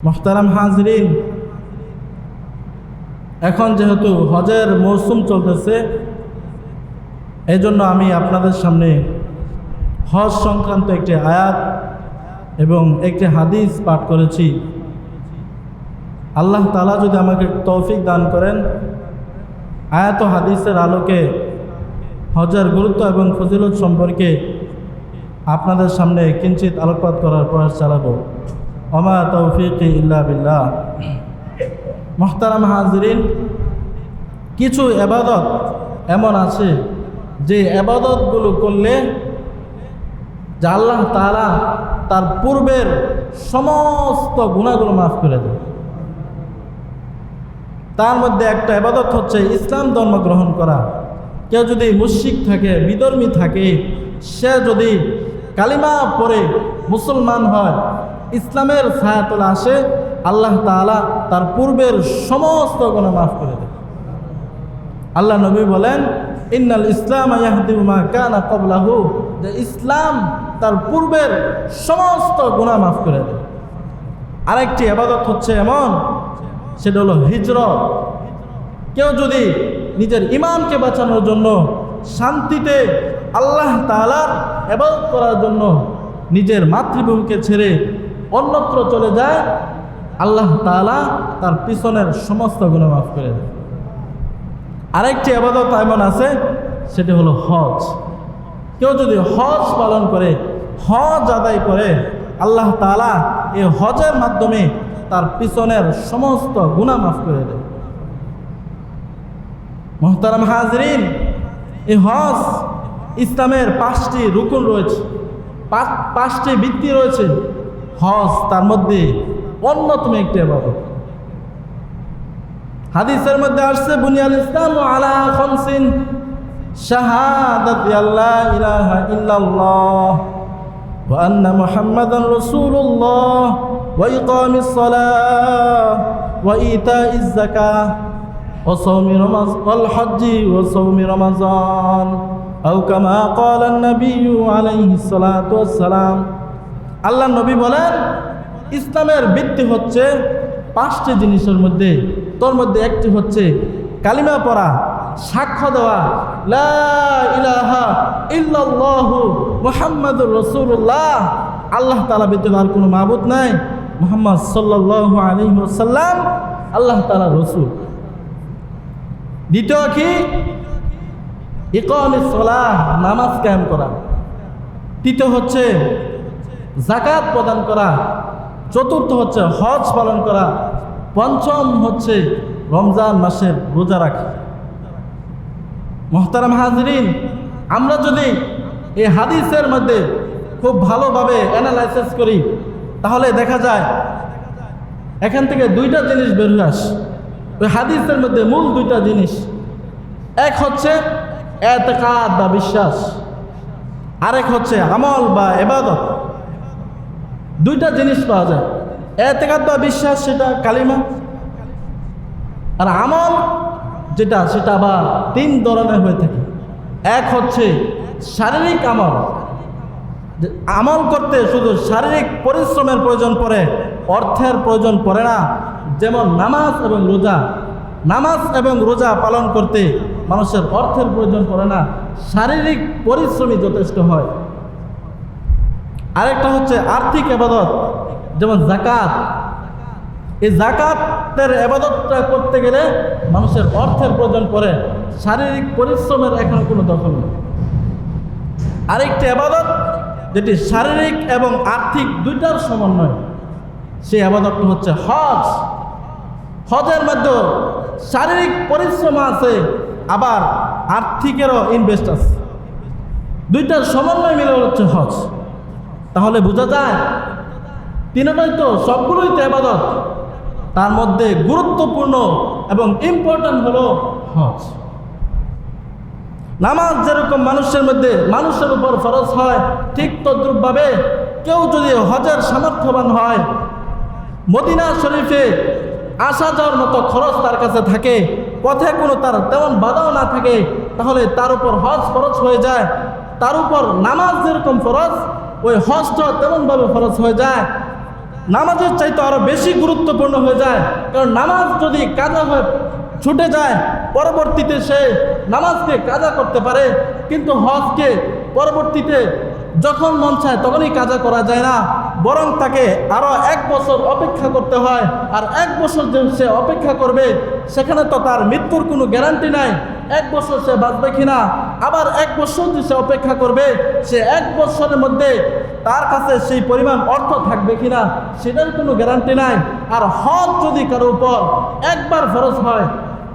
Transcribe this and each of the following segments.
মোহতারাম হাজরিন, এখন যেহেতু হজের মৌসুম চলতেছে এই জন্য আমি আপনাদের সামনে হজ সংক্রান্ত একটি আয়াত এবং একটি হাদিস পাঠ করেছি। আল্লাহ তালা যদি আমাকে তৌফিক দান করেন, আয়াত হাদিসের আলোকে হজের গুরুত্ব এবং ফজিলত সম্পর্কে আপনাদের সামনে কিঞ্চিত আলোকপাত করার প্রয়াস চালাবো। অমা তৌফিক ইল্লা বিল্লাহ। মোহতারাম হাজরিন, কিছু এবাদত এমন আছে যে এবাদতগুলো করলে যা আল্লাহ তারা তার পূর্বের সমস্ত গুণাগুলো মাফ করে দেয়। তার মধ্যে একটা এবাদত হচ্ছে ইসলাম ধর্ম গ্রহণ করা। কেউ যদি মুশিক থাকে, বিধর্মী থাকে, সে যদি কালিমা পরে মুসলমান হয় ইসলামের ছায়াতলে আসে, আল্লাহ তাআলা তার পূর্বের সমস্ত গুণা মাফ করে দেয়। আল্লাহ নবী বলেন, ইন্নাল ইসলাম ইয়াহদিমা কানা কবলাহু যে ইসলাম তার পূর্বের সমস্ত গুণা মাফ করে দেয়। আরেকটি আবাদত হচ্ছে এমন, সেটা হলো হিজরত। কেউ যদি নিজের ইমানকে বাঁচানোর জন্য শান্তিতে আল্লাহ তালার এবাদত করার জন্য নিজের মাতৃভূমিকে ছেড়ে অন্যত্র চলে যায়, আল্লাহ তালা তার পিছনের সমস্ত গুণ মাফ করে দেয়। আরেকটি আবাদত এমন আছে, সেটি হলো হজ। কেউ যদি হজ পালন করে, হজ আদায় করে, আল্লাহ তালা এই হজের মাধ্যমে তার পিছনের সমস্ত গুণা মাফ করে দেয়। মোহতারাম হাজরিন, এই হজ ইসলামের পাঁচটি রুকুন রয়েছে পাঁচটি বৃত্তি রয়েছে। হজ তার মধ্যে অন্যতম একটি আবাদত। হাদিসের মধ্যে আসছে, বুনিয়াল ইসলাম আলা খমসিন শাহাদাত আল্লাহ ইলাহা ইল্লাল্লাহ ওয়া আন্না মুহাম্মাদান রাসূলুল্লাহ ওয়া ইকামিস সালাহ ওয়া ইতাইজ যাকাহ ওয়া সাওমি রমাজ, ওয়াল হজ্জি ওয়া সাওমি রমাজান। আও কামা আল্লাহ নবী বলেন, ইসলামের ভিত্তি হচ্ছে পাঁচটি জিনিসের মধ্যে, তোর মধ্যে একটি হচ্ছে কালিমা পড়া, সাক্ষ্য দেওয়া ইলাহা আল্লাহ তাআলা ব্যতীত আর কোনো মাবুদ নাই, মুহাম্মদ সাল্লাল্লাহু আলাইহি ওয়াসাল্লাম, আল্লাহ তাআলা রাসূল। দ্বিতীয় কি? ইকামিস নামাজ কায়েম করা। তৃতীয় হচ্ছে জাকাত প্রদান করা, চতুর্থ হচ্ছে হজ পালন করা, পঞ্চম হচ্ছে রমজান মাসের রোজা রাখা। মোহতারাম হাজরিন, আমরা যদি এই হাদিসের মধ্যে খুব ভালোভাবে অ্যানালাইসিস করি, তাহলে দেখা যায় এখান থেকে দুইটা জিনিস বের হয়ে আসে। ওই হাদিসের মধ্যে মূল দুইটা জিনিস, এক হচ্ছে এতেকাদ বা বিশ্বাস, আরেক হচ্ছে আমল বা এবাদত দুইটা জিনিস পাওয়া যায়। এতেকাদ বা বিশ্বাস, সেটা কালিমা। আর আমল যেটা, সেটা আবার তিন ধরনের হয়ে থাকে। এক হচ্ছে শারীরিক আমল। আমল করতে শুধু শারীরিক পরিশ্রমের প্রয়োজন পড়ে, অর্থের প্রয়োজন পড়ে না। যেমন নামাজ এবং রোজা। নামাজ এবং রোজা পালন করতে মানুষের অর্থের প্রয়োজন পড়ে না। শারীরিক পরিশ্রমই যথেষ্ট হয়। আরেকটা হচ্ছে আর্থিক আবাদত, যেমন জাকাত এই জাকাতের আবাদতটা করতে গেলে মানুষের অর্থের প্রয়োজন পড়ে, শারীরিক পরিশ্রমের এখন কোনো দখল নেই। আরেকটি আবাদত, যেটি শারীরিক এবং আর্থিক দুইটার সমন্বয়, সেই আবাদতটা হচ্ছে হজ। হজের মধ্যে শারীরিক পরিশ্রম আছে, আবার আর্থিকেরও ইনভেস্ট আছে। দুইটার সমন্বয় মিলে হচ্ছে হজ। তাহলে বোঝা যায় তিনটাই তো সবগুলোই তো আবাদত তার মধ্যে গুরুত্বপূর্ণ এবং ইম্পর্ট্যান্ট হলো হজ। নামাজ যেরকম মানুষের মধ্যে মানুষের উপর ফরজ হয়, ঠিক তদ্রুপভাবে কেউ যদি হজের সামর্থ্যবান হয়, মদিনা শরীফে আসা যাওয়ার মতো খরচ তার কাছে থাকে, পথে কোনো তার তেমন বাধাও না থাকে, তাহলে তার উপর হজ ফরজ হয়ে যায়। তার উপর নামাজ যেরকম ফরজ ওই হজটা তেমনভাবে ফরজ হয়ে যায়। নামাজের চাইতে আরও বেশি গুরুত্বপূর্ণ হয়ে যায়। কারণ নামাজ যদি কাজা হয়ে ছুটে যায়, পরবর্তীতে সে নামাজকে কাজা করতে পারে। কিন্তু হজকে পরবর্তীতে যখন মন চায় তখনই কাজা করা যায় না। বরং তাকে আরও এক বছর অপেক্ষা করতে হয়। আর এক বছর যে সে অপেক্ষা করবে, সেখানে তো তার মৃত্যুর কোনো গ্যারান্টি নাই। এক বছর সে বাঁচবে কিনা? আবার এক বছর সে অপেক্ষা করবে, সে এক বছরের মধ্যে তার কাছে সেই পরিমাণ অর্থ থাকবে কিনা, সেটার কোনো গ্যারান্টি নাই। আর হজ যদি কারও উপর একবার ফরজ হয়,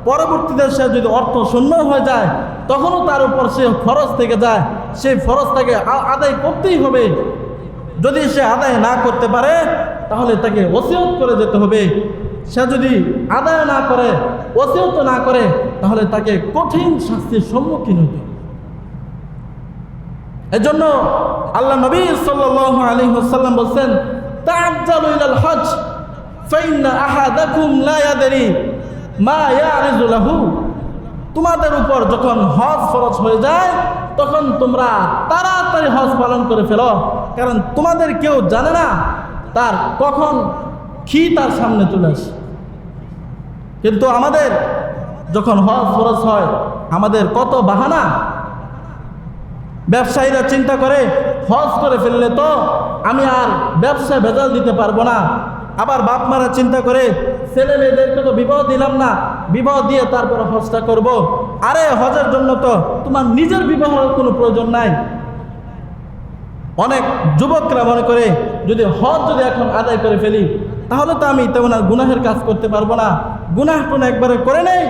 পরবর্তীতে সে যদি অর্থ শূন্য হয়ে যায়, তখনও তার উপর সে ফরজ থেকে যায়। সেই ফরজটাকে আদায় করতেই হবে। যদি সে আদায় না করতে পারে, তাহলে তাকে ওসিয়ত করে যেতে হবে। সে যদি আদায় না করে, ওসিয়ত না করে, তাহলে তাকে কঠিন শাস্তির সম্মুখীন হতে হবে। এজন্য আল্লাহ নবী সাল্লাল্লাহু আলাইহি ওয়াসাল্লাম বলেন তাআজ্জালু ইলাল হজ ফাইন্না আহাদাকুম লা ইয়াদরি মা ইয়ারিজু লাহু। তোমাদের উপর যখন হজ ফরজ হয়ে যায়, তখন তোমরা তাড়াতাড়ি হজ পালন করে ফেলো। কারণ তোমাদের কেউ জানে না তার কখন কি তার সামনে চলে আসে। কিন্তু আমাদের যখন হজ ফরজ হয়, আমাদের কত বাহানা ব্যবসায়ীরা চিন্তা করে, হজ করে ফেললে তো আমি আর ব্যবসায় ভেজাল দিতে পারব না। আবার বাপ মারা চিন্তা করে, ছেলে মেয়েদেরকে তো বিবাহ দিলাম না, বিবাহ দিয়ে তারপর হজটা করব। আরে, হজের জন্য তো তোমার নিজের বিবাহের কোনো প্রয়োজন নাই। অনেক যুবকরা মনে করে, যদি হজ যদি এখন আদায় করে ফেলি, তাহলে তো আমি তেমন আর গুনাহের কাজ করতে পারব না। গুনাহ কোনো একবারে করে নেই।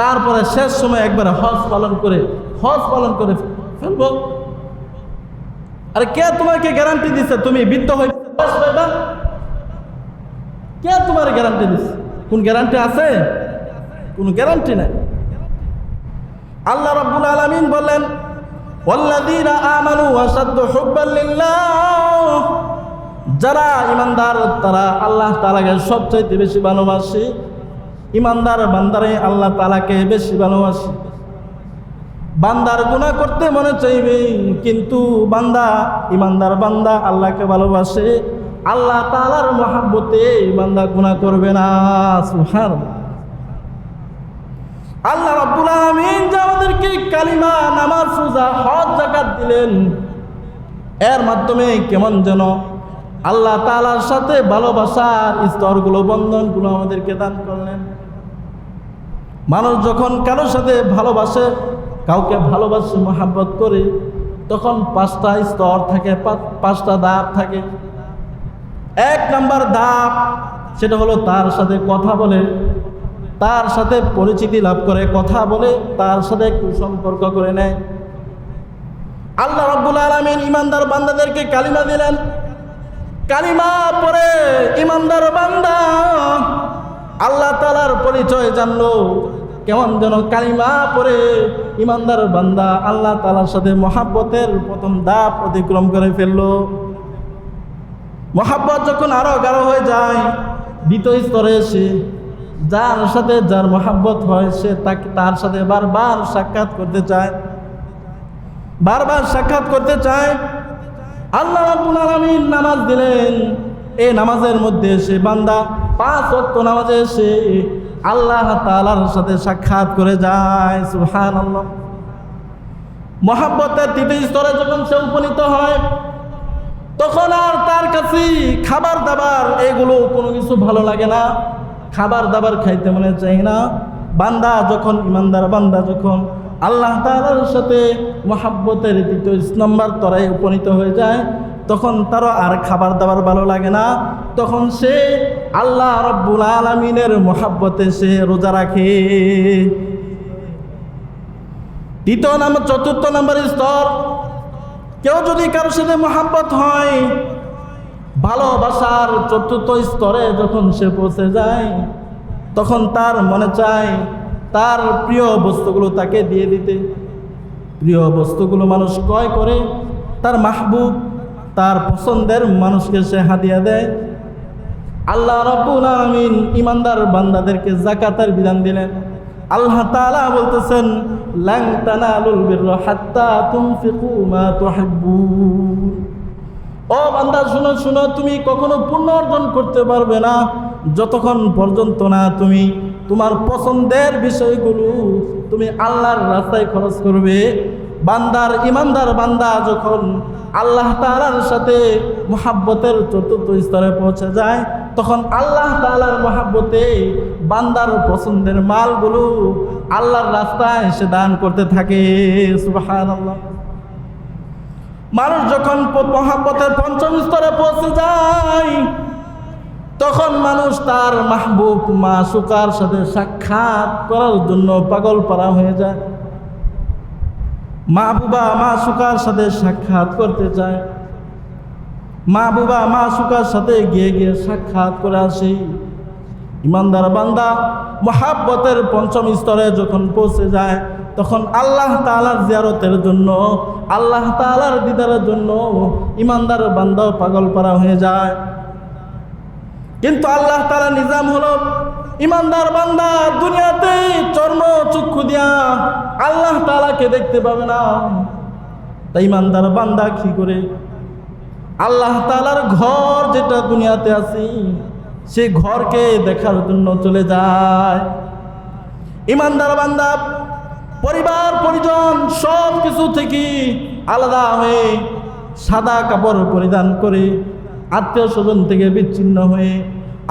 তারপরে শেষ সময় একবারে হজ পালন করে, হজ পালন করে ফেলব। আরে কে তোমাকে গ্যারান্টি দিছে? তুমি বৃদ্ধ হয়ে কে তোমার গ্যারান্টি দিছে? কোন গ্যারান্টি আছে? কোন গ্যারান্টি নাই। আল্লাহ রাব্বুল আলামিন বললেন, ওয়াল্লাযীনা আমানু ওয়াসাদ্দু হুব্বান লিল্লাহ। যারা ইমানদার, তারা আল্লাহ তাআলাকে সবচাইতে বেশি ভালোবাসে। ইমানদার বান্দারে আল্লাহ তাআলাকে বেশি ভালোবাসে। বান্দার গুনাহ করতে মনে চাইবে, কিন্তু বান্দা, ইমানদার বান্দা আল্লাহকে ভালোবাসে, আল্লাহ তালার মহাব্বতে বান্দা গুনাহ করবে না আল্লাহ রাব্বুল আলামিন যে আমাদেরকে কালিমা, নামাজ, রোজা, হজ জাকাত দিলেন, এর মাধ্যমে কেমন যেন আল্লাহ তালার সাথে ভালোবাসার স্তরগুলো, বন্ধনগুলো আমাদেরকে দান করলেন। মানুষ যখন কারোর সাথে ভালোবাসে কাউকে ভালোবাসে, মহাব্বত করে, তখন পাঁচটা স্তর থাকে পাঁচটা ধাপ থাকে। এক নাম্বার ধাপ সেটা হলো তার সাথে কথা বলে, তার সাথে পরিচিতি লাভ করে, কথা বলে, তার সাথে একটু সম্পর্ক করে নেয়। আল্লাহ রাব্বুল আলামিন ইমানদার বান্দাদেরকে কালিমা দিলেন। কালিমা পরে ইমানদার বান্দা আল্লাহ তালার পরিচয় জানলো। কেমন যেন কালিমা পরে ইমানদার বান্দা আল্লাহ তালার সাথে মহাব্বতের প্রথম দাপ অতিক্রম করে ফেলল। মহাব্বত যখন আরও গাঢ় হয়ে যায়, দ্বিতীয় স্তরে এসে যার সাথে যার মহাব্বত হয়, সে তাকে তার সাথে বারবার সাক্ষাৎ করতে চায়। বারবার সাক্ষাৎ করতে চায়। আল্লাহ রাব্বুল আলামিন নামাজ দিলেন। এই নামাজের মধ্যে এসে বান্দা পাঁচ ওয়াক্ত নামাজে এসে আল্লাহ তাআলার সাথে সাক্ষাৎ করে যায় সুহান আল্লাহ মহাব্বতের তৃতীয় স্তরে যখন সে উপনীত হয়, তখন আর তার কাছে খাবার দাবার এগুলো কোনো কিছু ভালো লাগে না। খাবার দাবার খাইতে মনে চাই না। বান্দা যখন, ইমানদার বান্দা যখন আল্লাহ তাআলার সাথে মহাব্বতের দ্বিতীয় নম্বর তরাই উপনীত হয়ে যায় তখন তারও আর খাবার দাবার ভালো লাগে না। তখন সে আল্লাহ রব্বুল আলমিনের মহাব্বতে সে রোজা রাখে। তৃতীয় নম্বর, চতুর্থ নম্বর স্তর, কেউ যদি কারোর সাথে মহাব্বত হয়, ভালোবাসার চতুর্থ স্তরে যখন সে পৌঁছে যায়, তখন তার মনে চায় তার প্রিয় বস্তুগুলো তাকে দিয়ে দিতে। প্রিয় বস্তুগুলো মানুষ ক্রয় করে, তার মাহবুব তার পছন্দের মানুষকে সে হাদিয়া দেয়। আল্লাহ রব্বুল আলামিন ইমানদার বান্দাদেরকে জাকাতের বিধান দিলেন। আল্লাহ তাআলা বলতেছেন, লাং তানালুল বিররা হাত্তা তুনফিকু মা তুহিব্বুন। ও বান্দা, শুনো শুনো, তুমি কখনো পুণ্য অর্জন করতে পারবে না। যতক্ষণ পর্যন্ত না তুমি তোমার পছন্দের বিষয়গুলো তুমি আল্লাহর রাস্তায় খরচ করবে, বান্দার ইমানদার বান্দা যখন আল্লাহ তাআলার সাথে মোহাব্বতের চতুর্থ স্তরে পৌঁছে যায়, তখন আল্লাহ তাআলার মোহাব্বতে বান্দার পছন্দের মালগুলো আল্লাহর রাস্তায় সে দান করতে থাকে। সুবহানাল্লাহ। মানুষ যখন মহাব্বতের পঞ্চম স্তরে পৌঁছে যায়, তখন মানুষ তার মাহবুব মা মাসুকার সাথে সাক্ষাৎ করার জন্য পাগল পারা হয়ে যায়। মাহবুবা মাসুকার সাথে সাক্ষাৎ করতে চায় মা বুবা, মা মাসুকার সাথে গিয়ে গিয়ে সাক্ষাৎ করে আসি। ইমানদার বান্দা মহাব্বতের পঞ্চম স্তরে যখন পৌঁছে যায়, তখন আল্লাহ তাআলার জিয়ারতের জন্য, আল্লাহ তাআলার দিদারের জন্য ইমানদার বান্দাও পাগল পারা হয়ে যায়। কিন্তু আল্লাহ তাআলা নিজাম হলো ইমানদার বান্দা, দুনিয়াতে চর্ম চক্ষু দিয়া আল্লাহ তাআলাকে দেখতে পাবে না। তাই ইমানদার বান্দা কি করে? আল্লাহ তালার ঘর যেটা দুনিয়াতে আছে, সে ঘরকে দেখার জন্য চলে যায়। ইমানদার বান্দা, পরিবার, পরিজন সব কিছু থেকে আলাদা হয়ে সাদা কাপড় পরিধান করে আত্মীয় স্বজন থেকে বিচ্ছিন্ন হয়ে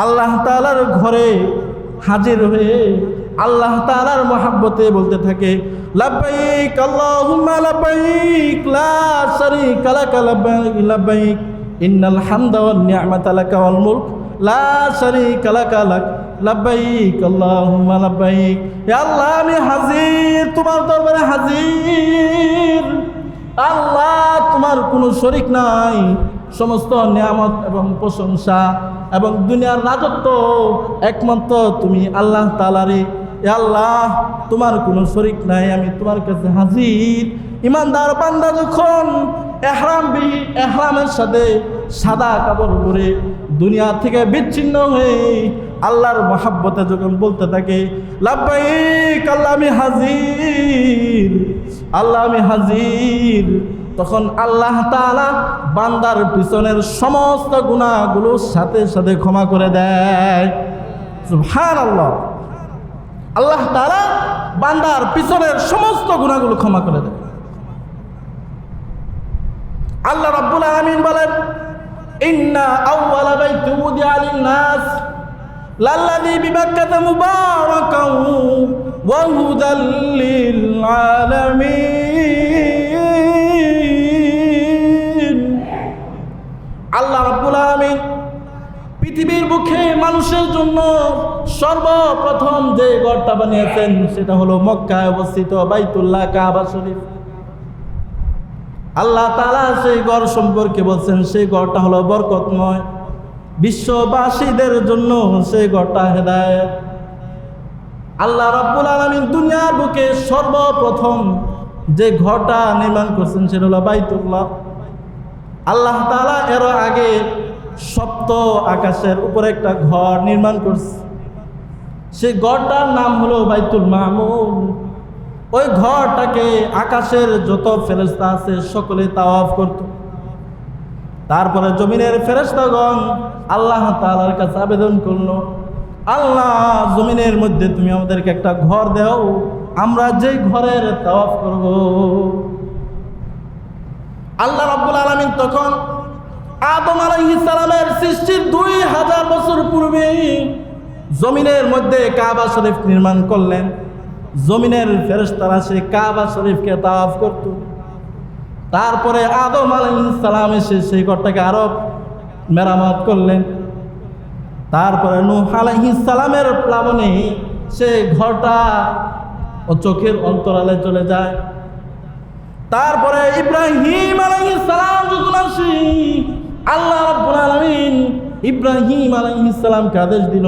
আল্লাহ তাআলার ঘরে হাজির হয়ে আল্লাহ তাআলার মহাব্বতে বলতে থাকে, লাব্বাইক আল্লাহুম্মা লাব্বাইক, লা শারীকা লাকা লাব্বাইক লাব্বাইক, ইন্নাল হামদা ওয়ান নি'মাতা লাকা ওয়াল মুলক, লা শারীকা লাকা লাক, লাব্বাইক আল্লাহুম্মা লাব্বাইক হে আল্লাহ আমি হাজির, তোমার দরবারে হাজির। আল্লাহ, তোমার কোনো শরিক নাই, সমস্ত নিয়ামত এবং প্রশংসা এবং দুনিয়ার রাজত্ব একমাত্র তুমি আল্লাহ তালারে আল্লাহ, তোমার কোনো শরিক নাই, আমি তোমার কাছে হাজির। ইমানদার বান্দা যখন এহরাম বি, এহরামের সাথে সাদা কাপড় পরে দুনিয়া থেকে বিচ্ছিন্ন হয়ে আল্লাহর মহাব্বতে যখন বলতে থাকে, লাব্বাইক, আল্লাহ আমি হাজির, আল্লাহ আমি হাজির। তখন আল্লাহ তাআলা বান্দার পিছনের সমস্ত গুণাগুলো সাথে সাথে ক্ষমা করে দেয়। সুবহান আল্লাহ আল্লাহ তাআলা বান্দার পিছনের সমস্ত গুণাগুলো ক্ষমা করে দেয়। আল্লাহ রাব্বুল আলামিন বলেন, ইন্না আউওয়ালা বাইতি উদিয়া লিন-নাস, লাল্লাযী বিবাক্কাতা মুবারাকান ওয়া হুদাল লিল-আলামিন সর্বপ্রথম যে ঘরটা বানিয়েছেন, সেটা হলো মক্কায় অবস্থিত বাইতুল্লাহ কাবা শরীফ। আল্লাহ তাআলা সেই ঘর সম্পর্কে বলছেন, সেই ঘরটা হলো বরকতময়। বিশ্ববাসীদের জন্য সেই ঘরটা হেদায়েত। আল্লাহ রাব্বুল আলামিন দুনিয়ার বুকে সর্বপ্রথম যে ঘরটা নির্মাণ করছেন, সেটা হলো বাইতুল্লাহ। আল্লাহ তাআলা এর আগে সপ্ত আকাশের উপরে একটা ঘর নির্মাণ করছে। সেই ঘরটার নাম হলো বাইতুল মামুন। ওই ঘরটাকে আকাশের যত ফেরেস্তা আছে সকলে তাওয়াফ করত। তারপরে জমিনের ফেরেস্তাগণ আল্লাহ তাআলার কাছে আবেদন করল, আল্লাহ, জমিনের মধ্যে তুমি আমাদেরকে একটা ঘর দাও, আমরা যেই ঘরের তাওয়াফ করব। আল্লাহ রাব্বুল আলামিন তখন আদম আলাইহিস সালামের সৃষ্টির দুই হাজার বছর পূর্বে জমিনের মধ্যে কাবা শরীফ নির্মাণ করলেন। জমিনের ফেরেশতারা সে কাবা শরীফকে তাওয়াফ করত। তারপরে আদম আলাইহিস সালাম এসে সেই ঘরটাকে আরও মেরামত করলেন। তারপরে নূহ সালামের প্লাবনে সে ঘরটা ও চোখের অন্তরালে চলে যায়। তারপরে ইব্রাহিম আলাইহিস সালাম যখন আসি, আল্লাহ রাব্বুল আলামিন ইব্রাহিম আলাইহিস সালামকে আদেশ দিল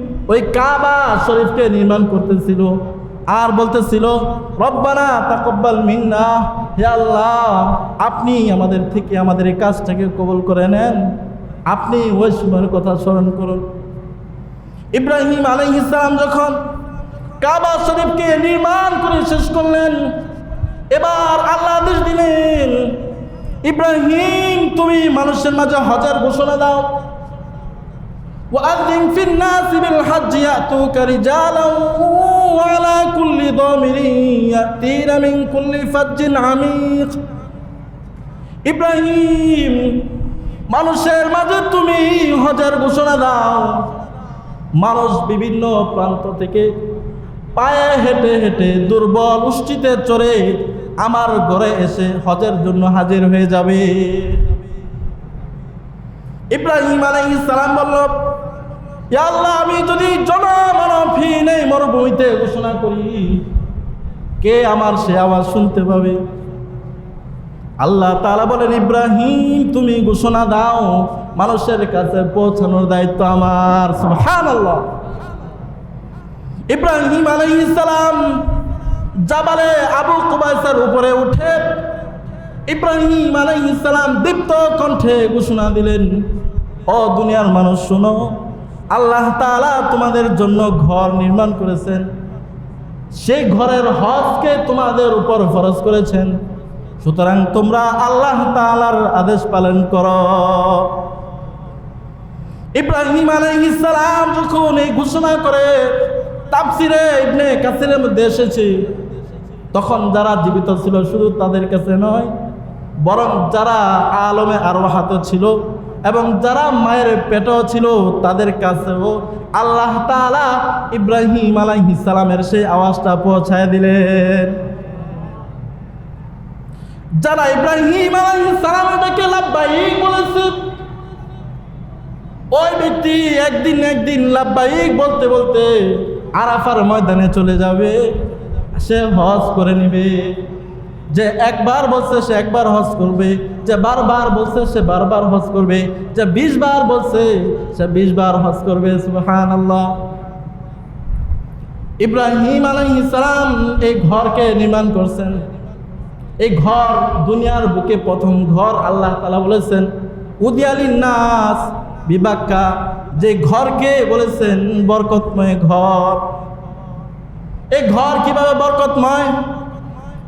ওই কাবা শরীফকে নির্মাণ করতেছিল। আর বলতেছিল, রব্বানা তাকব্বাল মিন্না, হে আল্লাহ, আপনি আমাদের থেকে আমাদের এই কাজটাকে কবল করে নেন। আপনি ওই সময়ের কথা স্মরণ করুন। ইব্রাহিম আলাইহিসসালাম যখন কাবা শরীফকে নির্মাণ করে শেষ করলেন, এবার আল্লাহ আদেশ দিলেন, ইব্রাহিম, তুমি মানুষের মাঝে হজের ঘোষণা দাও। وأذن في الناس بالحج يأتوك رجالا وعلى كل ضامر يأتين من كل فج عميق ইব্রাহিম মানুষের মাঝে তুমি হজের ঘোষণা দাও মানুষ বিভিন্ন প্রান্ত থেকে পায়ে হেঁটে হেঁটে দুর্বল উষ্টিতে চড়ে আমার ঘরে এসে হজের জন্য হাজির হয়ে যাবে ইব্রাহিম আলাইহিস সালাম বলল "ইয়া আল্লাহ, আমি যদি জনমানবহীন এই মরুভূমিতে ঘোষণা করি। কে আমার সে আওয়াজ শুনতে পাবে? আল্লাহ তাআলা বলেন, ইব্রাহিম, তুমি ঘোষণা দাও, মানুষের কাছে পৌঁছানোর দায়িত্ব আমার। সুবহানাল্লাহ। ইব্রাহিম আলাইহিস ইসলাম জাবালে আবু কুবাইসের উপরে উঠে ইব্রাহিম আলাইহিস ইসলাম দীপ্ত কণ্ঠে ঘোষণা দিলেন, ও দুনিয়ার মানুষ, শোনো আল্লাহ তাআলা তোমাদের জন্য ঘর নির্মাণ করেছেন। সেই ঘরের হজকে তোমাদের উপর ফরজ করেছেন। সুতরাং তোমরা আল্লাহ তাআলার আদেশ পালন করো। ইব্রাহিম আলাইহিস সালাম যখন এই ঘোষণা করে তাফসিরে ইবনে কাসিরের মধ্যে এসেছে, তখন যারা জীবিত ছিল শুধু তাদের কাছে নয়, বরং যারা আলমে আরোহাত ছিল এবং যারা মায়ের পেটও ছিল তাদের কাছেও আল্লাহ তাআলা ইব্রাহিম আলাইহিস সালামের সেই আওয়াজটা পৌঁছায় দিলেন। যারা ইব্রাহিম আলাইহিস সালামটাকে লাভবাহিক বলেছে, ওই ব্যক্তি একদিন একদিন লাভবাহিক বলতে বলতে আরাফার ময়দানে চলে যাবে, সে হজ করে নেবে। যে একবার বলছে সে একবার হজ করবে, যে বারবার বলছে সে বারবার হজ করবে, যে বিশ বার বলছে সে বিশ বার হজ করবে সুবহান আল্লাহ ইব্রাহিম আলাইহিস সালাম এই ঘরকে নির্মাণ করছেন। এই ঘর দুনিয়ার বুকে প্রথম ঘর আল্লাহ তালা বলেছেন, উদিয়ালিন নাস, বিবাক্কা। যে ঘরকে বলেছেন বরকতময় ঘর। এই ঘর কীভাবে বরকতময়?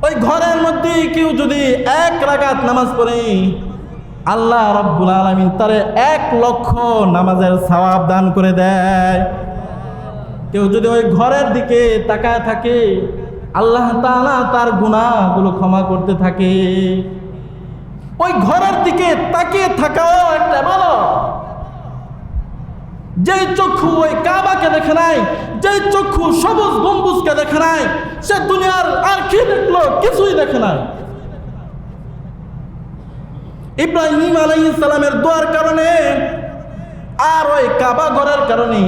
ওই ঘরের মধ্যে কেউ যদি এক রাকাত নামাজ পড়ে, আল্লাহ রব্বুল আলমিন তারে এক লক্ষ নামাজের সওয়াব দান করে দেয়। কেউ যদি ওই ঘরের দিকে তাকায় থাকে, আল্লাহ তাআলা তার গুনাহগুলো ক্ষমা করতে থাকে। ওই ঘরের দিকে তাকিয়ে থাকাও একটা বলো যেই চক্ষু ওই কাবাকে দেখে নাই, যেই চক্ষু সবুজ গম্বুজকে দেখে নাই, সে দুনিয়ার আর কি দেখল কিছুই দেখে নাই। ইব্রাহিম আলাইহিস সালামের দোয়ার কারণে আর ওই কাবা ঘরের কারণে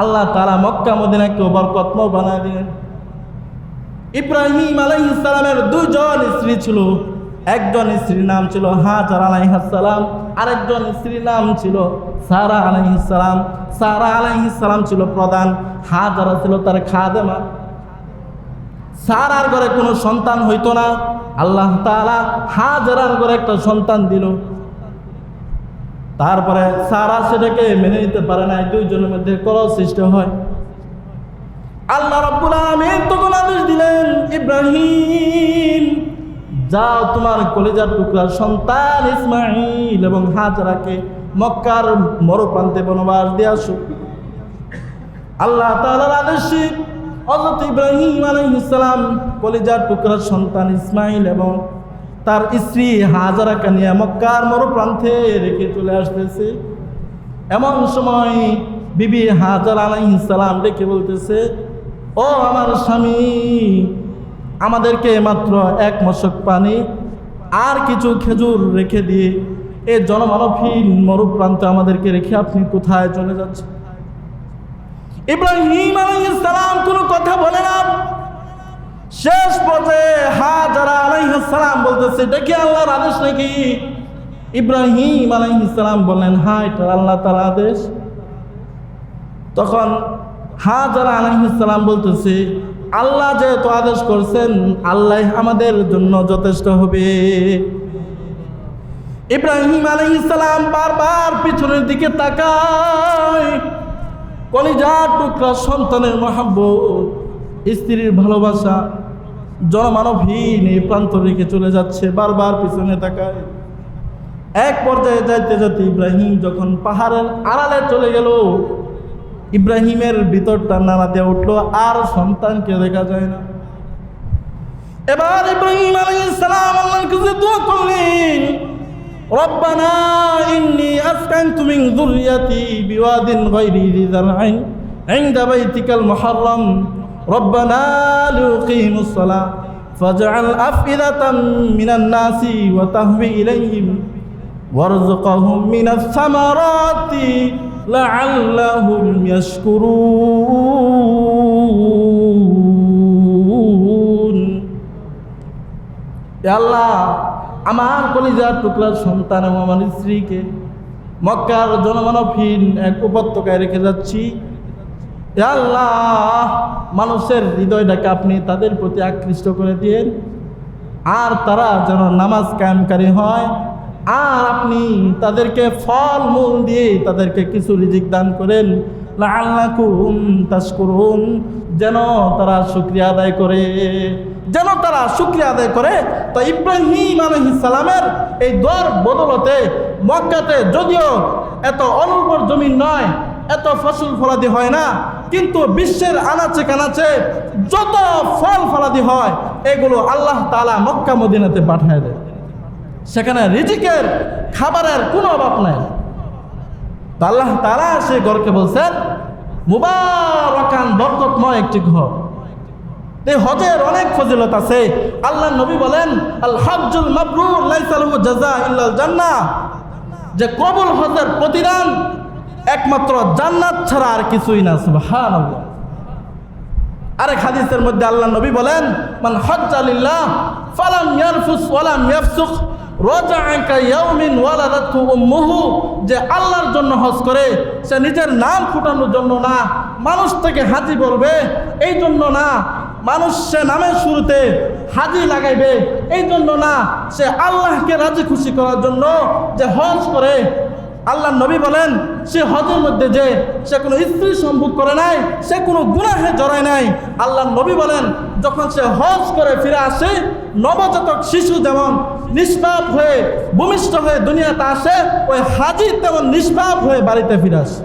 আল্লাহ তারা মক্কা, মদিনাকে বরকতময় বানায় দিলেন। ইব্রাহিম আলাইহিস সালামের দুইজন স্ত্রী ছিল। একজন স্ত্রীর নাম ছিল হাজার আলাইহিস সালাম, আরেকজন স্ত্রীর নাম ছিল সারা আলাইহিস সালাম। সারা আলাইহিস সালাম ছিল প্রধান, হাজারা ছিল তার খাদেমা। সারার ঘরে কোনো সন্তান হইতো না। আল্লাহ তাআলা হাজারার ঘরে একটা সন্তান দিল। তারপরে সারা সেটাকে মেনে নিতে পারে না দুইজনের মধ্যে কলহ সৃষ্টি হয়। আল্লাহ রাব্বুল আলামিন তখন আদেশ দিলেন, ইব্রাহিম যাও তোমার কলেজার টুকরা সন্তান ইসমাইল এবং হাজরাকে মক্কার মরুপ্রান্তে বনবাস দিয়ে আসো। আল্লাহ তাআলার আদেশে হযরত ইব্রাহিম আলাইহিস সালাম কলেজার টুকরার সন্তান ইসমাইল এবং তার স্ত্রী হাজারাকে নিয়ে মক্কার মরুপ্রান্তে রেখে চলে আসতেছে। এমন সময় বিবি হাজার আলাইহিস সালাম ডেকে বলতেছে, ও আমার স্বামী আমাদেরকে মাত্র এক মশক পানি আর কিছু খেজুর রেখে দিয়ে এ জনমানবহীন মরুপ্রান্তে আমাদেরকে রেখে আপনি কোথায় চলে যাচ্ছেন? ইব্রাহিম আলাইহিস সালাম কোনো কথা বলে না। শেষ পর্যায়ে হাজারা আলাইহিস সালাম বলতেছে কি আল্লাহর আদেশ নাকি? ইব্রাহিম আলাইহিসালাম বললেন হ্যাঁ এটা আল্লাহ তার আদেশ। তখন হা হাজার আলাইহিসালাম বলতেছে আল্লাহ যেহেতু আদেশ করছেন, আল্লাহ আমাদের জন্য যথেষ্ট হবে। ইব্রাহিম আলাইহিসালাম বারবার পিছনের দিকে তাকায়। কলিজার টুকরা সন্তানের মহাব্বত, স্ত্রীর ভালোবাসা, জনমানবহীন এই প্রান্ত রেখে চলে যাচ্ছে, বারবার পিছনে তাকায়। এক পর্যায়ে যাইতে যাইতে ইব্রাহিম যখন পাহাড়ের আড়ালে চলে গেল ইব্রাহিমের ভিতরটা নানা দিয়ে উঠলো আর সন্তানকে দেখা যায় না এবার ইব্রাহিম আলাইহিস সালাম আল্লাহর কাছে দোয়া করলেন রব্বানা ইন্নী আসকানতু মিন যুররিয়াতি বিওয়াদিন গায়রি ذي زرع عند بيتك المحرم ربنا ليقيموا الصلاة فاجعل أفئدة من الناس وتهوي إليهم وارزقهم من الثمرات لعلهم يشكرون এ আল্লাহ আমার কলিজার টুকরার সন্তান এবং আমার স্ত্রীকে মক্কার জনমানবহীন এক উপত্যকায় রেখে যাচ্ছি এ আল্লাহ মানুষের হৃদয়টাকে আপনি তাদের প্রতি আকৃষ্ট করে দিয়েন আর তারা যেন নামাজ কায়েমকারী হয় আর আপনি তাদেরকে ফল মূল দিয়ে তাদেরকে কিছু রিজিক দান করেন। যেন তারা শুক্রিয়া আদায় করে। যেন তারা শুক্রিয়া আদায় করে। তো ইব্রাহিম সালামের এই দর বদলতে মক্কাতে যদিও এত অনুর্বর জমিন নয়, এত ফসল ফলাদি হয় না, কিন্তু বিশ্বের আনাচে কানাচে যত ফল ফলাদি হয়, এগুলো আল্লাহ তালা মক্কা মদিনাতে পাঠায় দেয় সেখানে রিজিকের, খাবারের কোনো অভাব নাই। আল্লাহ তারা সে ঘরকে বলছেন, মুবারকান, বরকতময় একটি ঘর। এই হজের অনেক ফজিলত আছে। আল্লাহ নবী বলেন, আল হাজ্জুল মাবরুর লাইসালহু জাযা ইল্লাল জান্নাহ। যে কবুল হজের প্রতিদান একমাত্র জান্নাত ছাড়া আর কিছুই না, সুবহানাল্লাহ। আরেক হাদিসের মধ্যে আল্লাহ নবী বলেন, মান হজ্জা লিল্লাহ, ফালাম ইয়ারফুস ওয়ালাম ইয়াফসুক যে আল্লাহর জন্য হজ করে, সে নিজের নাম ফুটানোর জন্য না, মানুষ থেকে হাজি বলবে, এই জন্য না, মানুষ সে নামের শুরুতে হাজি লাগাইবে, এই জন্য না, সে আল্লাহকে রাজি খুশি করার জন্য যে হজ করে আল্লাহ নবী বলেন, সে হজের মধ্যে যে সে কোনো স্ত্রী সম্ভোগ করে নাই, সে কোনো গুণাহে জড়ায় নাই। আল্লাহ নবী বলেন, যখন সে হজ করে ফিরে আসে, নবজাতক শিশু যেমন নিষ্পাপ হয়ে ভূমিষ্ঠ হয়ে দুনিয়াতে আসে, ওই হাজির তেমন নিষ্পাপ হয়ে বাড়িতে ফিরে আসে।